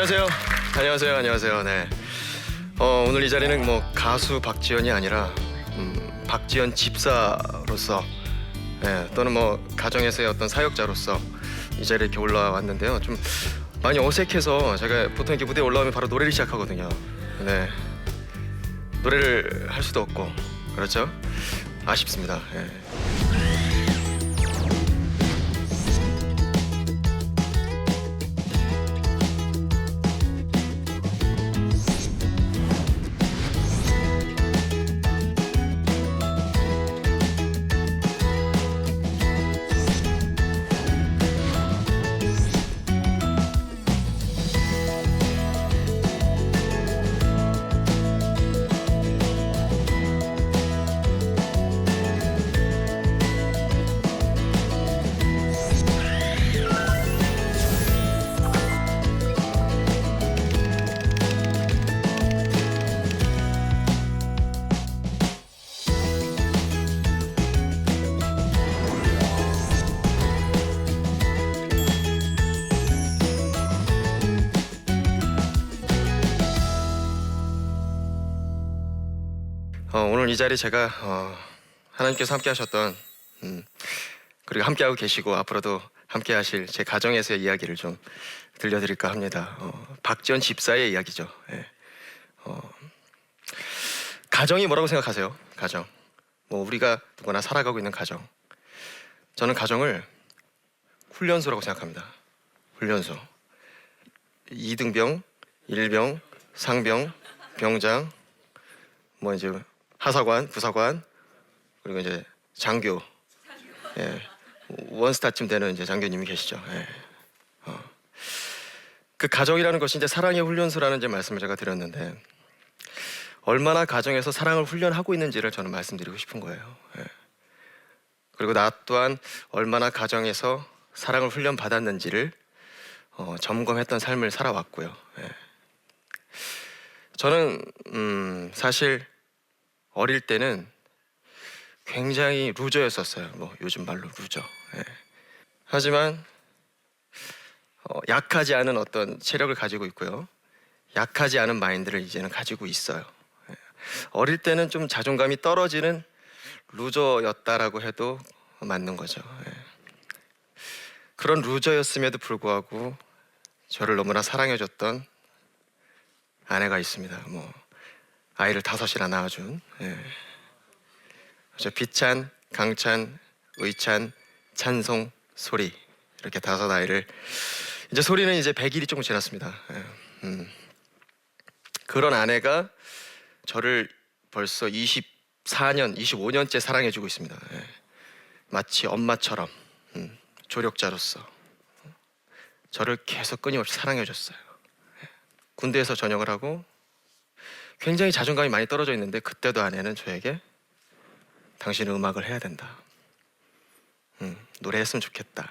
안녕하세요. 안녕하세요. 안녕하세요. 네. 어, 오늘 이 자리는 뭐 가수 박지현이 아니라 음, 박지현 집사로서 예, 또는 뭐 가정에서의 어떤 사역자로서 이 자리에 이렇게 올라왔는데요. 좀 많이 어색해서 제가 보통 이렇게 무대에 올라오면 바로 노래를 시작하거든요. 네. 노래를 할 수도 없고 그렇죠? 아쉽습니다. 예. 오늘 이 자리 제가 어, 하나님께서 함께 하셨던 음, 그리고 함께 하고 계시고 앞으로도 함께 하실 제 가정에서의 이야기를 좀 들려드릴까 합니다. 어, 박지원 집사의 이야기죠. 예. 어, 가정이 뭐라고 생각하세요? 가정. 뭐 우리가 누구나 살아가고 있는 가정. 저는 가정을 훈련소라고 생각합니다. 훈련소. 이등병, 일병, 상병, 병장, 뭐 이제 하사관, 부사관 그리고 이제 장교, 예, 원스타쯤 되는 이제 장교님이 계시죠. 예. 어. 그 가정이라는 것이 이제 사랑의 훈련소라는 이제 말씀을 제가 드렸는데 얼마나 가정에서 사랑을 훈련하고 있는지를 저는 말씀드리고 싶은 거예요. 예. 그리고 나 또한 얼마나 가정에서 사랑을 훈련 받았는지를 어, 점검했던 삶을 살아왔고요. 예. 저는 음, 사실 어릴 때는 굉장히 루저였었어요. 뭐 요즘 말로 루저. 예. 하지만 어, 약하지 않은 어떤 체력을 가지고 있고요. 약하지 않은 마인드를 이제는 가지고 있어요. 예. 어릴 때는 좀 자존감이 떨어지는 루저였다라고 해도 맞는 거죠. 예. 그런 루저였음에도 불구하고 저를 너무나 사랑해줬던 아내가 있습니다. 뭐 아이를 다섯이나 낳아준 예. 저 비찬, 강찬, 의찬, 찬송, 소리 이렇게 다섯 아이를 이제 소리는 이제 100일이 조금 지났습니다. 예. 음. 그런 아내가 저를 벌써 24년, 25년째 사랑해주고 있습니다. 예. 마치 엄마처럼 음, 조력자로서 저를 계속 끊임없이 사랑해줬어요. 군대에서 전역을 하고 굉장히 자존감이 많이 떨어져 있는데 그때도 아내는 저에게 당신은 음악을 해야 된다. 음, 노래했으면 좋겠다.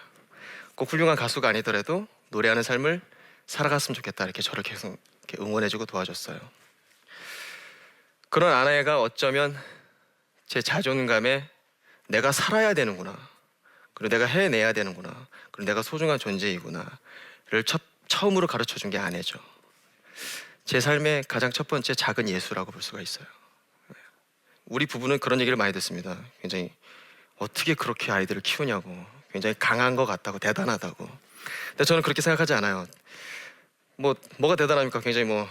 꼭 훌륭한 가수가 아니더라도 노래하는 삶을 살아갔으면 좋겠다. 이렇게 저를 계속 이렇게 응원해주고 도와줬어요. 그런 아내가 어쩌면 제 자존감에 내가 살아야 되는구나. 그리고 내가 해내야 되는구나. 그리고 내가 소중한 존재이구나를 첫, 처음으로 가르쳐 준 게 아내죠. 제 삶의 가장 첫 번째 작은 예수라고 볼 수가 있어요. 우리 부부는 그런 얘기를 많이 듣습니다. 굉장히 어떻게 그렇게 아이들을 키우냐고, 굉장히 강한 것 같다고, 대단하다고. 근데 저는 그렇게 생각하지 않아요. 뭐 뭐가 대단합니까? 굉장히 뭐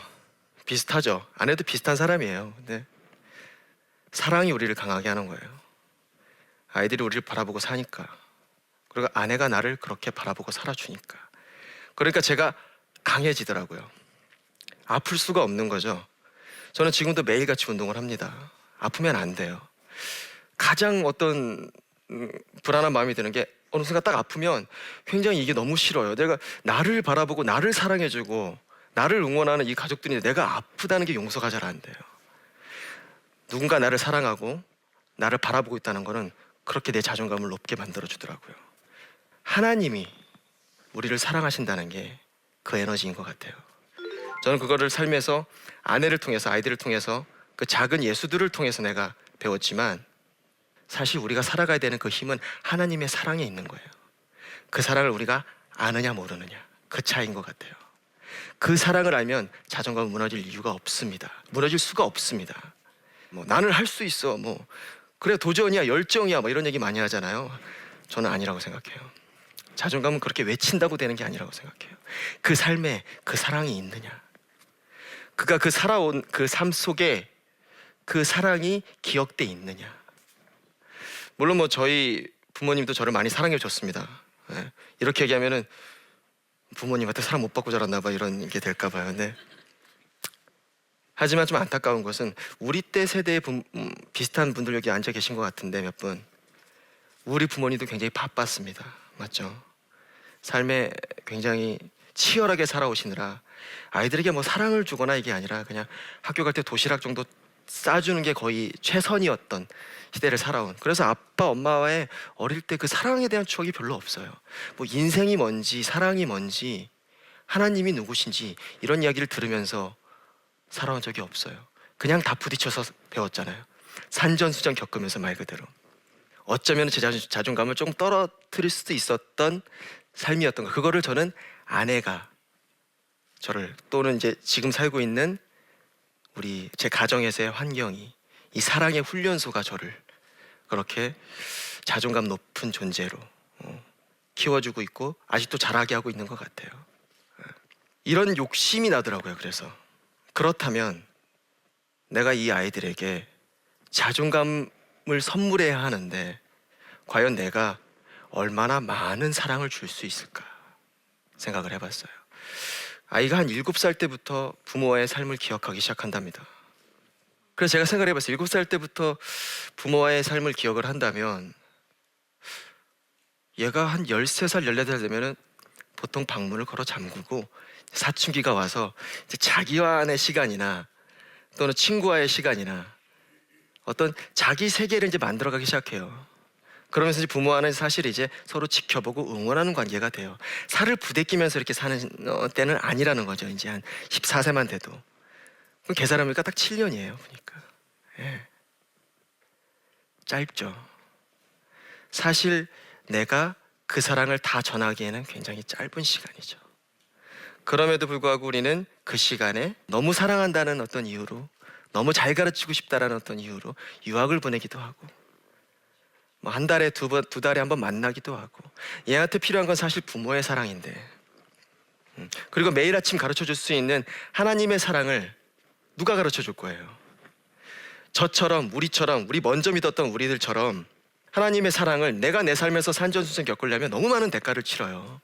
비슷하죠. 아내도 비슷한 사람이에요. 근데 사랑이 우리를 강하게 하는 거예요. 아이들이 우리를 바라보고 사니까. 그리고 아내가 나를 그렇게 바라보고 살아주니까. 그러니까 제가 강해지더라고요. 아플 수가 없는 거죠. 저는 지금도 매일같이 운동을 합니다. 아프면 안 돼요. 가장 어떤 음, 불안한 마음이 드는 게 어느 순간 딱 아프면 굉장히 이게 너무 싫어요. 내가 나를 바라보고 나를 사랑해주고 나를 응원하는 이 가족들이 내가 아프다는 게 용서가 잘 안 돼요. 누군가 나를 사랑하고 나를 바라보고 있다는 거는 그렇게 내 자존감을 높게 만들어 주더라고요. 하나님이 우리를 사랑하신다는 게 그 에너지인 것 같아요. 저는 그거를 삶에서 아내를 통해서 아이들을 통해서 그 작은 예수들을 통해서 내가 배웠지만 사실 우리가 살아가야 되는 그 힘은 하나님의 사랑에 있는 거예요. 그 사랑을 우리가 아느냐 모르느냐 그 차이인 것 같아요. 그 사랑을 알면 자존감은 무너질 이유가 없습니다. 무너질 수가 없습니다. 뭐 나는 할 수 있어. 뭐 그래 도전이야 열정이야 뭐 이런 얘기 많이 하잖아요. 저는 아니라고 생각해요. 자존감은 그렇게 외친다고 되는 게 아니라고 생각해요. 그 삶에 그 사랑이 있느냐. 그가 그 살아온 그 삶 속에 그 사랑이 기억돼 있느냐. 물론 뭐 저희 부모님도 저를 많이 사랑해 줬습니다. 예. 이렇게 얘기하면은 부모님한테 사랑 못 받고 자랐나 봐 이런 게 될까 봐요. 근데 하지만 좀 안타까운 것은 우리 때 세대의 분- 음, 비슷한 분들 여기 앉아 계신 것 같은데 몇 분. 우리 부모님도 굉장히 바빴습니다. 맞죠? 삶에 굉장히 치열하게 살아오시느라 아이들에게 뭐 사랑을 주거나 이게 아니라 그냥 학교 갈 때 도시락 정도 싸주는 게 거의 최선이었던 시대를 살아온. 그래서 아빠 엄마와의 어릴 때 그 사랑에 대한 추억이 별로 없어요. 뭐 인생이 뭔지 사랑이 뭔지 하나님이 누구신지 이런 이야기를 들으면서 살아온 적이 없어요. 그냥 다 부딪혀서 배웠잖아요. 산전수전 겪으면서 말 그대로. 어쩌면 제 자존- 자존감을 조금 떨어뜨릴 수도 있었던 삶이었던 거. 그거를 저는 아내가 저를 또는 이제 지금 살고 있는 우리 제 가정에서의 환경이 이 사랑의 훈련소가 저를 그렇게 자존감 높은 존재로 어, 키워주고 있고 아직도 자라게 하고 있는 것 같아요. 예. 이런 욕심이 나더라고요. 그래서 그렇다면 내가 이 아이들에게 자존감을 선물해야 하는데 과연 내가 얼마나 많은 사랑을 줄 수 있을까 생각을 해봤어요. 아이가 한 7살 때부터 부모와의 삶을 기억하기 시작한답니다. 그래서 제가 생각을 해봤어요. 7살 때부터 부모와의 삶을 기억을 한다면 얘가 한 13살, 14살 되면은 보통 방문을 걸어 잠그고 사춘기가 와서 자기와의 시간이나 또는 친구와의 시간이나 어떤 자기 세계를 이제 만들어가기 시작해요. 그러면서 이제 부모와는 사실 이제 서로 지켜보고 응원하는 관계가 돼요. 살을 부대끼면서 이렇게 사는 어, 때는 아니라는 거죠. 이제 한 14세만 돼도. 그럼 계산하니까 딱 7년이에요. 보니까. 예. 짧죠. 사실 내가 그 사랑을 다 전하기에는 굉장히 짧은 시간이죠. 그럼에도 불구하고 우리는 그 시간에 너무 사랑한다는 어떤 이유로 너무 잘 가르치고 싶다라는 어떤 이유로 유학을 보내기도 하고 뭐 한 달에 두 번 두 달에 한 번 만나기도 하고 얘한테 필요한 건 사실 부모의 사랑인데 음, 그리고 매일 아침 가르쳐 줄 수 있는 하나님의 사랑을 누가 가르쳐 줄 거예요? 저처럼 우리처럼 우리 먼저 믿었던 우리들처럼 하나님의 사랑을 내가 내 삶에서 산전수전 겪으려면 너무 많은 대가를 치러요.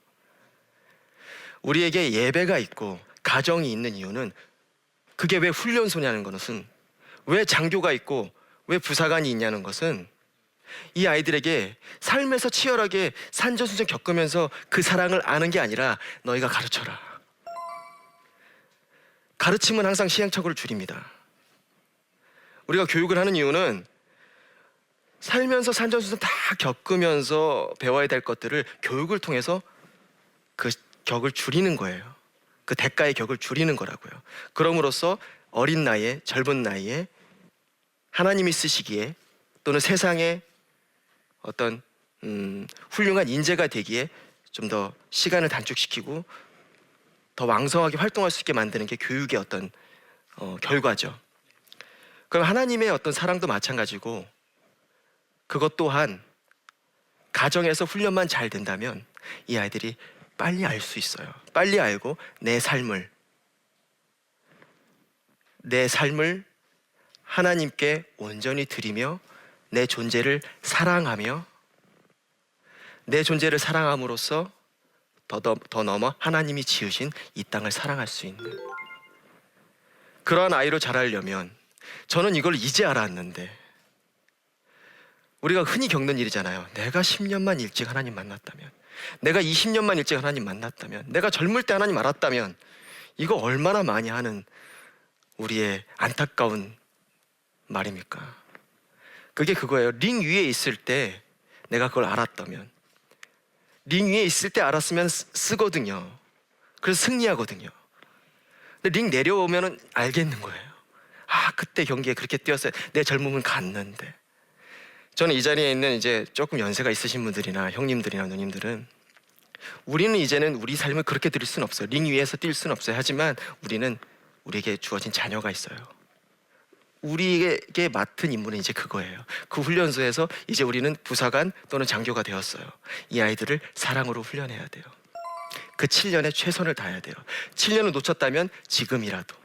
우리에게 예배가 있고 가정이 있는 이유는 그게 왜 훈련소냐는 것은 왜 장교가 있고 왜 부사관이 있냐는 것은 이 아이들에게 삶에서 치열하게 산전수전 겪으면서 그 사랑을 아는 게 아니라 너희가 가르쳐라. 가르침은 항상 시행착오를 줄입니다. 우리가 교육을 하는 이유는 살면서 산전수전 다 겪으면서 배워야 될 것들을 교육을 통해서 그 격을 줄이는 거예요. 그 대가의 격을 줄이는 거라고요. 그럼으로써 어린 나이에 젊은 나이에 하나님이 쓰시기에 또는 세상에 어떤 음, 훌륭한 인재가 되기에 좀 더 시간을 단축시키고 더 왕성하게 활동할 수 있게 만드는 게 교육의 어떤 어, 결과죠. 그럼 하나님의 어떤 사랑도 마찬가지고 그것 또한 가정에서 훈련만 잘 된다면 이 아이들이 빨리 알 수 있어요. 빨리 알고 내 삶을 내 삶을 하나님께 온전히 드리며 내 존재를 사랑하며 내 존재를 사랑함으로써 더, 더, 더 넘어 하나님이 지으신 이 땅을 사랑할 수 있는 그러한 아이로 자라려면 저는 이걸 이제 알았는데 우리가 흔히 겪는 일이잖아요. 내가 10년만 일찍 하나님 만났다면, 내가 20년만 일찍 하나님 만났다면, 내가 젊을 때 하나님 알았다면, 이거 얼마나 많이 하는 우리의 안타까운 말입니까? 그게 그거예요. 링 위에 있을 때 내가 그걸 알았다면, 링 위에 있을 때 알았으면 쓰, 쓰거든요. 그래서 승리하거든요. 근데 링 내려오면은 알겠는 거예요. 아, 그때 경기에 그렇게 뛰었어요. 내 젊음은 갔는데. 저는 이 자리에 있는 이제 조금 연세가 있으신 분들이나 형님들이나 누님들은 우리는 이제는 우리 삶을 그렇게 드릴 수는 없어요. 링 위에서 뛸 수는 없어요. 하지만 우리는 우리에게 주어진 자녀가 있어요. 우리에게 맡은 임무는 이제 그거예요. 그 훈련소에서 이제 우리는 부사관 또는 장교가 되었어요. 이 아이들을 사랑으로 훈련해야 돼요. 그 7년에 최선을 다해야 돼요. 7년을 놓쳤다면 지금이라도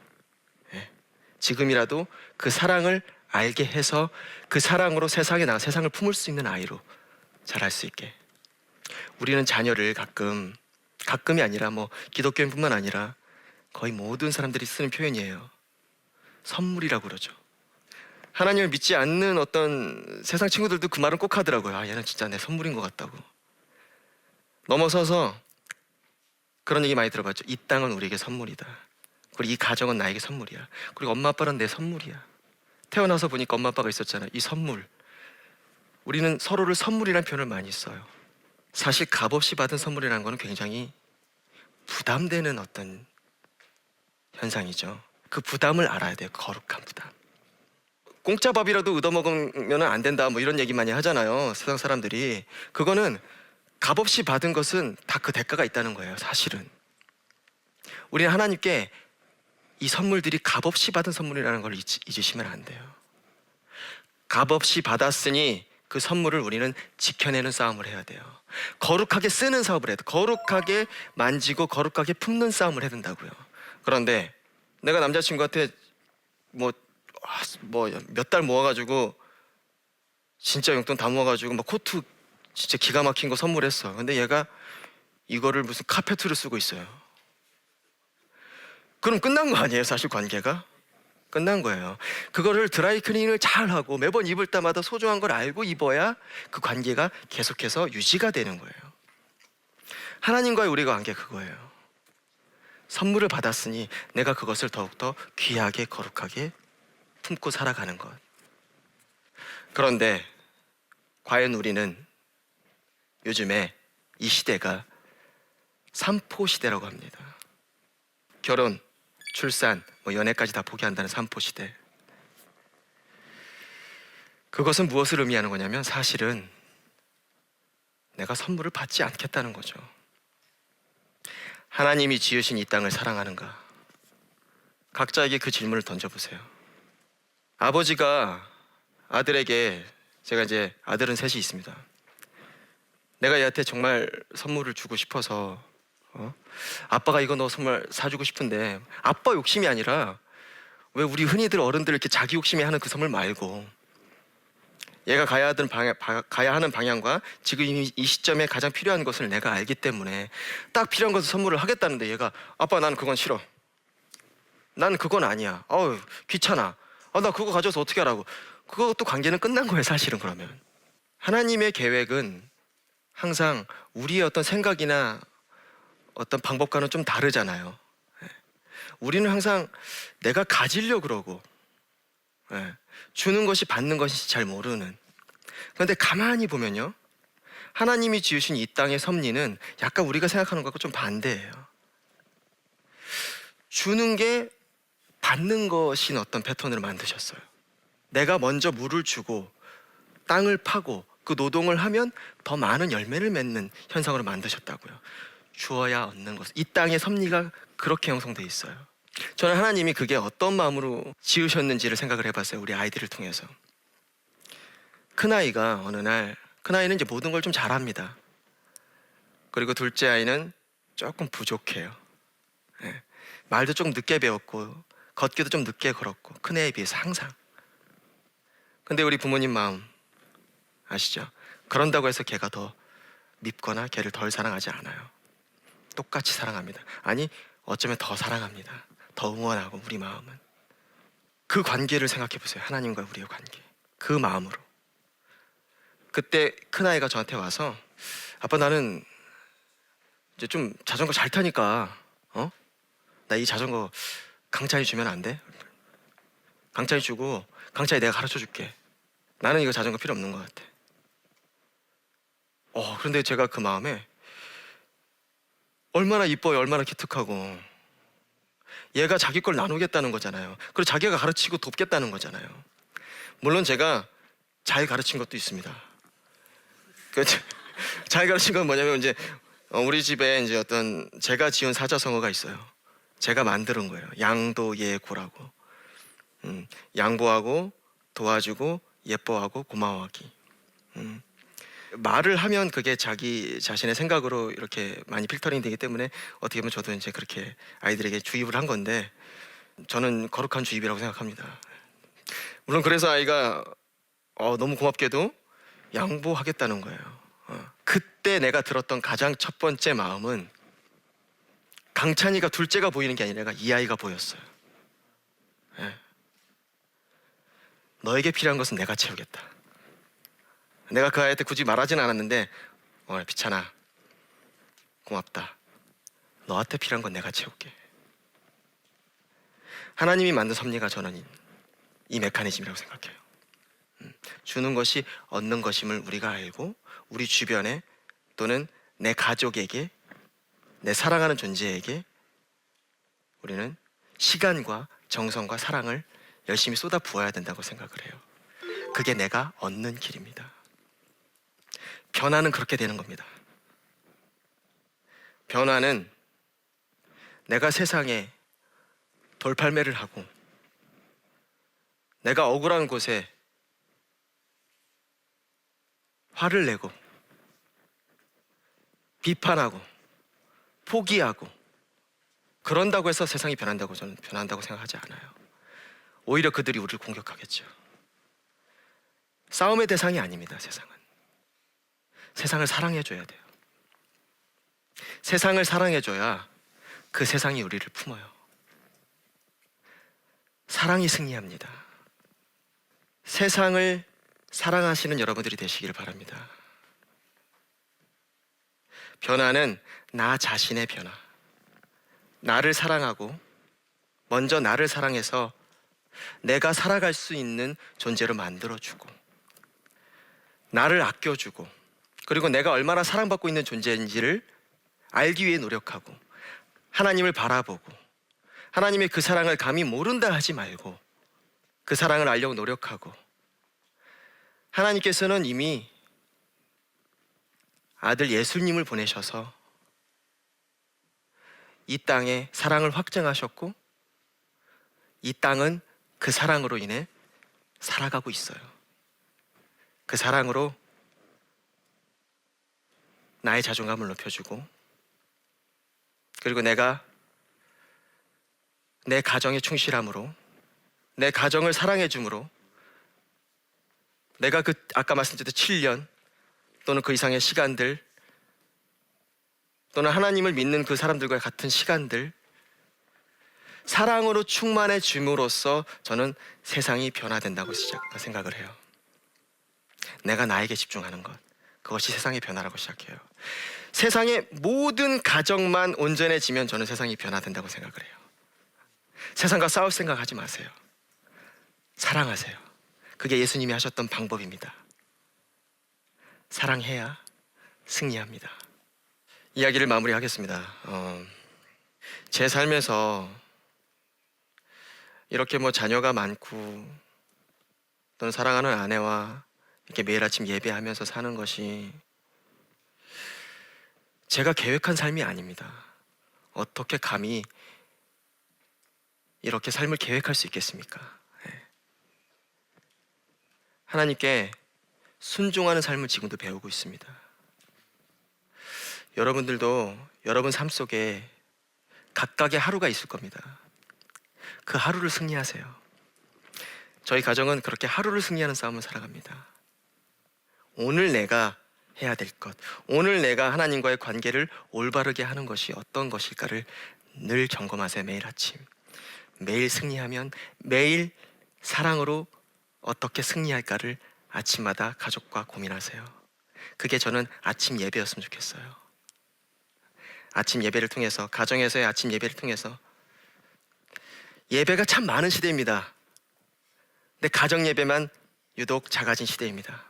예, 지금이라도 그 사랑을 알게 해서 그 사랑으로 세상에 나가 세상을 품을 수 있는 아이로 자랄 수 있게. 우리는 자녀를 가끔 가끔이 아니라 뭐 기독교인뿐만 아니라 거의 모든 사람들이 쓰는 표현이에요. 선물이라고 그러죠. 하나님을 믿지 않는 어떤 세상 친구들도 그 말은 꼭 하더라고요. 아, 얘는 진짜 내 선물인 것 같다고. 넘어서서 그런 얘기 많이 들어봤죠. 이 땅은 우리에게 선물이다. 그리고 이 가정은 나에게 선물이야. 그리고 엄마 아빠는 내 선물이야. 태어나서 보니까 엄마 아빠가 있었잖아요. 이 선물. 우리는 서로를 선물이라는 표현을 많이 써요. 사실 값없이 받은 선물이라는 거는 굉장히 부담되는 어떤 현상이죠. 그 부담을 알아야 돼요. 거룩한 부담. 공짜 밥이라도 얻어먹으면 안 된다. 뭐 이런 얘기 많이 하잖아요. 세상 사람들이. 그거는 값없이 받은 것은 다 그 대가가 있다는 거예요. 사실은. 우리는 하나님께 이 선물들이 값없이 받은 선물이라는 걸 잊- 잊으시면 안 돼요. 값없이 받았으니 그 선물을 우리는 지켜내는 싸움을 해야 돼요. 거룩하게 쓰는 사업을 해야 돼. 거룩하게 만지고 거룩하게 품는 싸움을 해야 된다고요. 그런데 내가 남자친구한테 뭐 뭐 몇 달 모아가지고 진짜 용돈 다 모아가지고 막 코트 진짜 기가 막힌 거 선물했어. 근데 얘가 이거를 무슨 카페트를 쓰고 있어요. 그럼 끝난 거 아니에요, 사실 관계가? 끝난 거예요. 그거를 드라이클닝을 잘 하고 매번 입을 때마다 소중한 걸 알고 입어야 그 관계가 계속해서 유지가 되는 거예요. 하나님과의 우리가 관계 그거예요. 선물을 받았으니 내가 그것을 더욱더 귀하게 거룩하게 품고 살아가는 것. 그런데 과연 우리는 요즘에 이 시대가 삼포 시대라고 합니다. 결혼, 출산, 뭐 연애까지 다 포기한다는 삼포 시대. 그것은 무엇을 의미하는 거냐면 사실은 내가 선물을 받지 않겠다는 거죠. 하나님이 지으신 이 땅을 사랑하는가? 각자에게 그 질문을 던져보세요. 아버지가 아들에게 제가 이제 아들은 셋이 있습니다. 내가 얘한테 정말 선물을 주고 싶어서 어? 아빠가 이거 너 선물 사주고 싶은데 아빠 욕심이 아니라 왜 우리 흔히들 어른들 이렇게 자기 욕심이 하는 그 선물 말고 얘가 가야 하는 방향, 바- 가야 하는 방향과 지금 이, 이 시점에 가장 필요한 것을 내가 알기 때문에 딱 필요한 것을 선물을 하겠다는데 얘가 아빠 나는 그건 싫어. 난 그건 아니야. 어우 귀찮아. 아, 나 그거 가져서 어떻게 하라고. 그것도 관계는 끝난 거예요 사실은 그러면. 하나님의 계획은 항상 우리의 어떤 생각이나 어떤 방법과는 좀 다르잖아요. 예. 우리는 항상 내가 가지려 그러고 예. 주는 것이 받는 것이 잘 모르는. 그런데 가만히 보면요, 하나님이 지으신 이 땅의 섭리는 약간 우리가 생각하는 것과 좀 반대예요. 주는 게 받는 것인 어떤 패턴을 만드셨어요. 내가 먼저 물을 주고 땅을 파고 그 노동을 하면 더 많은 열매를 맺는 현상으로 만드셨다고요. 주어야 얻는 것. 이 땅의 섭리가 그렇게 형성돼 있어요. 저는 하나님이 그게 어떤 마음으로 지으셨는지를 생각을 해봤어요. 우리 아이들을 통해서. 큰 아이가 어느 날, 큰 아이는 이제 모든 걸 좀 잘합니다. 그리고 둘째 아이는 조금 부족해요. 예. 말도 좀 늦게 배웠고, 걷기도 좀 늦게 걸었고, 큰 애에 비해서 항상. 근데 우리 부모님 마음 아시죠? 그런다고 해서 걔가 더 밉거나 걔를 덜 사랑하지 않아요. 똑같이 사랑합니다. 아니, 어쩌면 더 사랑합니다. 더 응원하고 우리 마음은 그 관계를 생각해 보세요. 하나님과 우리의 관계. 그 마음으로. 그때 큰 아이가 저한테 와서 아빠 나는 이제 좀 자전거 잘 타니까 어? 나 이 자전거 강찬이 주면 안 돼? 강찬이 주고 강찬이 내가 가르쳐 줄게. 나는 이거 자전거 필요 없는 것 같아. 어, 그런데 제가 그 마음에 얼마나 이뻐요, 얼마나 기특하고 얘가 자기 걸 나누겠다는 거잖아요. 그리고 자기가 가르치고 돕겠다는 거잖아요. 물론 제가 잘 가르친 것도 있습니다. 그, 잘 가르친 건 뭐냐면 이제 어, 우리 집에 이제 어떤 제가 지은 사자성어가 있어요. 제가 만드는 거예요. 양도 예고라고. 음, 양보하고 도와주고 예뻐하고 고마워하기. 음. 말을 하면 그게 자기 자신의 생각으로 이렇게 많이 필터링 되기 때문에 어떻게 보면 저도 이제 그렇게 아이들에게 주입을 한 건데 저는 거룩한 주입이라고 생각합니다. 물론 그래서 아이가 어, 너무 고맙게도 양보하겠다는 거예요. 어. 그때 내가 들었던 가장 첫 번째 마음은 강찬이가 둘째가 보이는 게 아니라 이 아이가 보였어요. 예. 너에게 필요한 것은 내가 채우겠다. 내가 그 아이한테 굳이 말하진 않았는데 어, 비찬아 고맙다. 너한테 필요한 건 내가 채울게. 하나님이 만든 섭리가 저는 이- 이 메커니즘이라고 생각해요. 음, 주는 것이 얻는 것임을 우리가 알고 우리 주변에 또는 내 가족에게 내 사랑하는 존재에게 우리는 시간과 정성과 사랑을 열심히 쏟아 부어야 된다고 생각을 해요. 그게 내가 얻는 길입니다. 변화는 그렇게 되는 겁니다. 변화는 내가 세상에 돌팔매를 하고 내가 억울한 곳에 화를 내고 비판하고 포기하고 그런다고 해서 세상이 변한다고 저는 변한다고 생각하지 않아요. 오히려 그들이 우리를 공격하겠죠. 싸움의 대상이 아닙니다, 세상은. 세상을 사랑해줘야 돼요. 세상을 사랑해줘야 그 세상이 우리를 품어요. 사랑이 승리합니다. 세상을 사랑하시는 여러분들이 되시기를 바랍니다. 변화는 나 자신의 변화. 나를 사랑하고 먼저 나를 사랑해서 내가 살아갈 수 있는 존재로 만들어주고 나를 아껴주고 그리고 내가 얼마나 사랑받고 있는 존재인지를 알기 위해 노력하고 하나님을 바라보고 하나님의 그 사랑을 감히 모른다 하지 말고 그 사랑을 알려고 노력하고 하나님께서는 이미 아들 예수님을 보내셔서 이 땅에 사랑을 확증하셨고 이 땅은 그 사랑으로 인해 살아가고 있어요. 그 사랑으로 나의 자존감을 높여주고 그리고 내가 내 가정에 충실함으로 내 가정을 사랑해 줌으로 내가 그 아까 말씀드렸던 7년 또는 그 이상의 시간들 또는 하나님을 믿는 그 사람들과 같은 시간들 사랑으로 충만해 줌으로써 저는 세상이 변화된다고 생각을 해요. 내가 나에게 집중하는 것 그것이 세상의 변화라고 시작해요. 세상의 모든 가정만 온전해지면 저는 세상이 변화된다고 생각을 해요. 세상과 싸울 생각하지 마세요. 사랑하세요. 그게 예수님이 하셨던 방법입니다. 사랑해야 승리합니다. 이야기를 마무리하겠습니다. 어, 제 삶에서 이렇게 뭐 자녀가 많고 또는 사랑하는 아내와 이렇게 매일 아침 예배하면서 사는 것이 제가 계획한 삶이 아닙니다. 어떻게 감히 이렇게 삶을 계획할 수 있겠습니까? 예. 하나님께 순종하는 삶을 지금도 배우고 있습니다. 여러분들도 여러분 삶 속에 각각의 하루가 있을 겁니다. 그 하루를 승리하세요. 저희 가정은 그렇게 하루를 승리하는 싸움을 살아갑니다. 오늘 내가 해야 될 것, 오늘 내가 하나님과의 관계를 올바르게 하는 것이 어떤 것일까를 늘 점검하세요. 매일 아침. 매일 승리하면 매일 사랑으로 어떻게 승리할까를 아침마다 가족과 고민하세요. 그게 저는 아침 예배였으면 좋겠어요. 아침 예배를 통해서 가정에서의 아침 예배를 통해서 예배가 참 많은 시대입니다. 근데 가정 예배만 유독 작아진 시대입니다.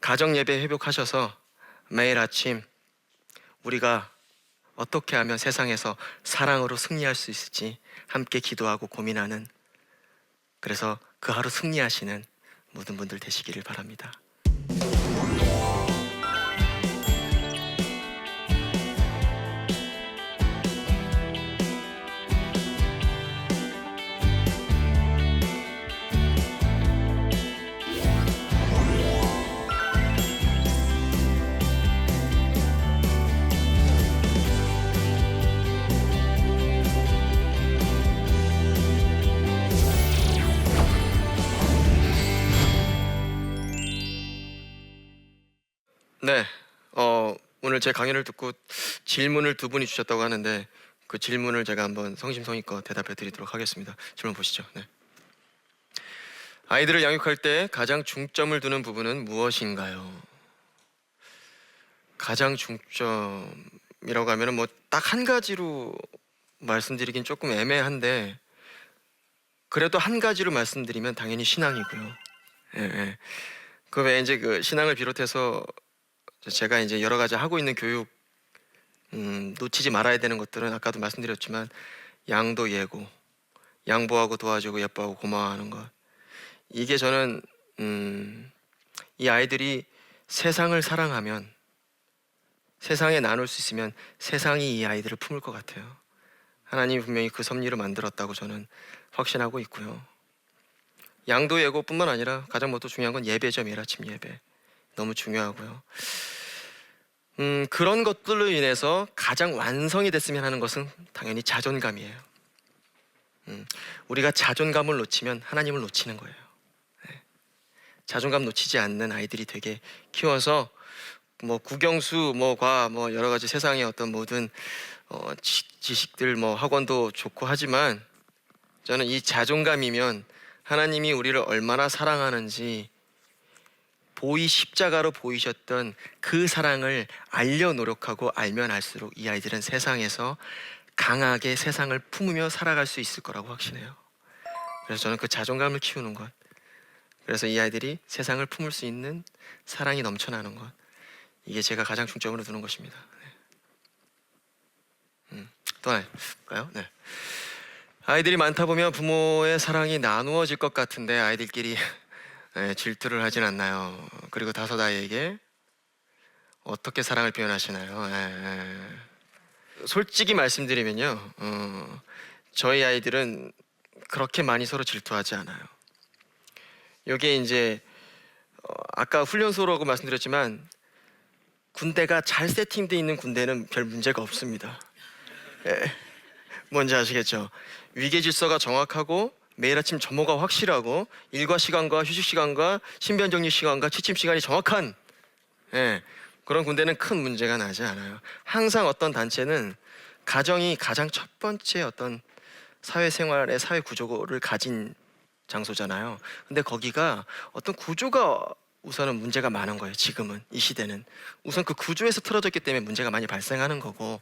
가정 예배 회복하셔서 매일 아침 우리가 어떻게 하면 세상에서 사랑으로 승리할 수 있을지 함께 기도하고 고민하는 그래서 그 하루 승리하시는 모든 분들 되시기를 바랍니다. 오늘 제 강연을 듣고 질문을 두 분이 주셨다고 하는데 그 질문을 제가 한번 성심성의껏 대답해 드리도록 하겠습니다. 질문 보시죠. 네. 아이들을 양육할 때 가장 중점을 두는 부분은 무엇인가요? 가장 중점이라고 하면은 뭐 딱 한 가지로 말씀드리긴 조금 애매한데 그래도 한 가지로 말씀드리면 당연히 신앙이고요. 예, 예. 그 외에 이제 그 신앙을 비롯해서 제가 이제 여러 가지 하고 있는 교육 음, 놓치지 말아야 되는 것들은 아까도 말씀드렸지만 양도 예고, 양보하고 도와주고 예뻐하고 고마워하는 것. 이게 저는 음, 이 아이들이 세상을 사랑하면 세상에 나눌 수 있으면 세상이 이 아이들을 품을 것 같아요. 하나님이 분명히 그 섭리를 만들었다고 저는 확신하고 있고요. 양도 예고뿐만 아니라 가장 뭐 또 중요한 건 매일 아침 예배. 너무 중요하고요. 음, 그런 것들로 인해서 가장 완성이 됐으면 하는 것은 당연히 자존감이에요. 음, 우리가 자존감을 놓치면 하나님을 놓치는 거예요. 네. 자존감 놓치지 않는 아이들이 되게 키워서 뭐 국영수 뭐과 뭐 여러 가지 세상의 어떤 모든 어, 지- 지식들 뭐 학원도 좋고 하지만 저는 이 자존감이면 하나님이 우리를 얼마나 사랑하는지 보이 십자가로 보이셨던 그 사랑을 알려 노력하고 알면 알수록 이 아이들은 세상에서 강하게 세상을 품으며 살아갈 수 있을 거라고 확신해요. 그래서 저는 그 자존감을 키우는 것. 그래서 이 아이들이 세상을 품을 수 있는 사랑이 넘쳐나는 것. 이게 제가 가장 중점으로 두는 것입니다. 네. 음, 또 하나 볼까요? 네. 아이들이 많다 보면 부모의 사랑이 나누어질 것 같은데 아이들끼리 네, 질투를 하진 않나요? 그리고 다섯 아이에게 어떻게 사랑을 표현하시나요? 예, 예. 솔직히 말씀드리면요, 어, 저희 아이들은 그렇게 많이 서로 질투하지 않아요. 이게 이제 어, 아까 훈련소라고 말씀드렸지만 군대가 잘 세팅돼 있는 군대는 별 문제가 없습니다. 예. 뭔지 아시겠죠? 위계 질서가 정확하고 매일 아침 점호가 확실하고 일과 시간과 휴식 시간과 신변 정리 시간과 취침 시간이 정확한 예, 그런 군대는 큰 문제가 나지 않아요. 항상 어떤 단체는 가정이 가장 첫 번째 어떤 사회생활의 사회 구조를 가진 장소잖아요. 근데 거기가 어떤 구조가 우선은 문제가 많은 거예요. 지금은 이 시대는 우선 그 구조에서 틀어졌기 때문에 문제가 많이 발생하는 거고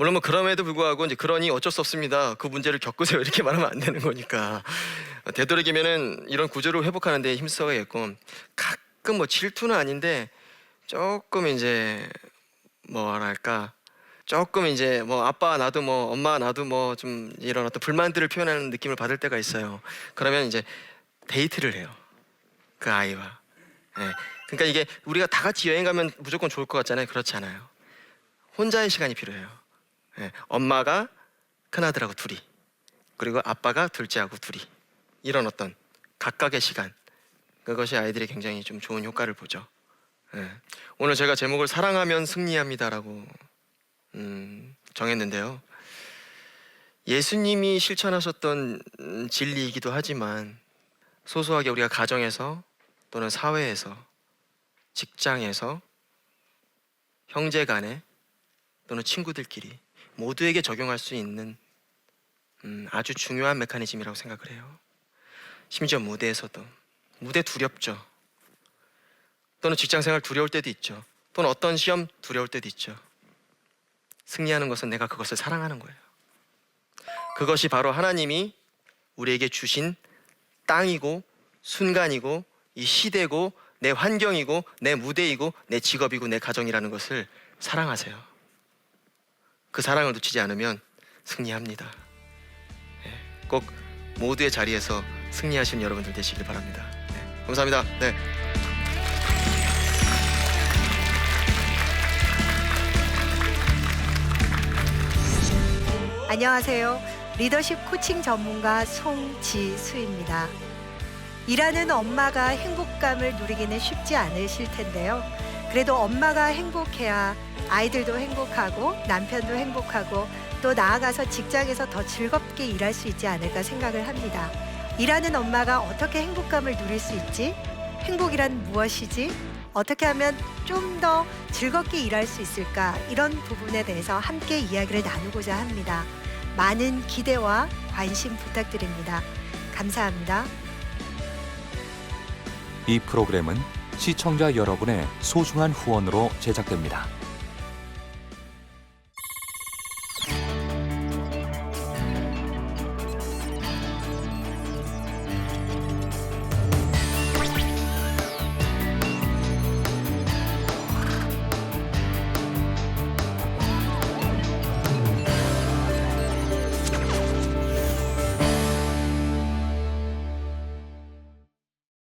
물론 뭐 그럼에도 불구하고 이제 그러니 어쩔 수 없습니다. 그 문제를 겪으세요. 이렇게 말하면 안 되는 거니까 되도록이면은 이런 구조를 회복하는 데 힘써야겠고 가끔 뭐 질투는 아닌데 조금 이제 뭐랄까 조금 이제 뭐 아빠 나도 뭐 엄마 나도 뭐 좀 이런 어떤 불만들을 표현하는 느낌을 받을 때가 있어요. 그러면 이제 데이트를 해요. 그 아이와. 예. 그러니까 이게 우리가 다 같이 여행 가면 무조건 좋을 것 같잖아요. 그렇지 않아요. 혼자의 시간이 필요해요. 예, 엄마가 큰아들하고 둘이 그리고 아빠가 둘째하고 둘이 이런 어떤 각각의 시간 그것이 아이들이 굉장히 좀 좋은 효과를 보죠. 예, 오늘 제가 제목을 사랑하면 승리합니다라고 음, 정했는데요. 예수님이 실천하셨던 음, 진리이기도 하지만 소소하게 우리가 가정에서 또는 사회에서 직장에서 형제 간에 또는 친구들끼리 모두에게 적용할 수 있는 음, 아주 중요한 메커니즘이라고 생각을 해요. 심지어 무대에서도 무대 두렵죠. 또는 직장 생활 두려울 때도 있죠. 또는 어떤 시험 두려울 때도 있죠. 승리하는 것은 내가 그것을 사랑하는 거예요. 그것이 바로 하나님이 우리에게 주신 땅이고 순간이고 이 시대고 내 환경이고 내 무대이고 내 직업이고 내 가정이라는 것을 사랑하세요. 그 사랑을 놓치지 않으면 승리합니다. 예, 꼭 모두의 자리에서 승리하시는 여러분들 되시길 바랍니다. 네, 감사합니다. 네. 안녕하세요. 리더십 코칭 전문가 송지수입니다. 일하는 엄마가 행복감을 누리기는 쉽지 않으실 텐데요. 그래도 엄마가 행복해야 아이들도 행복하고 남편도 행복하고 또 나아가서 직장에서 더 즐겁게 일할 수 있지 않을까 생각을 합니다. 일하는 엄마가 어떻게 행복감을 누릴 수 있지? 행복이란 무엇이지? 어떻게 하면 좀 더 즐겁게 일할 수 있을까 이런 부분에 대해서 함께 이야기를 나누고자 합니다. 많은 기대와 관심 부탁드립니다. 감사합니다. 이 프로그램은 시청자 여러분의 소중한 후원으로 제작됩니다.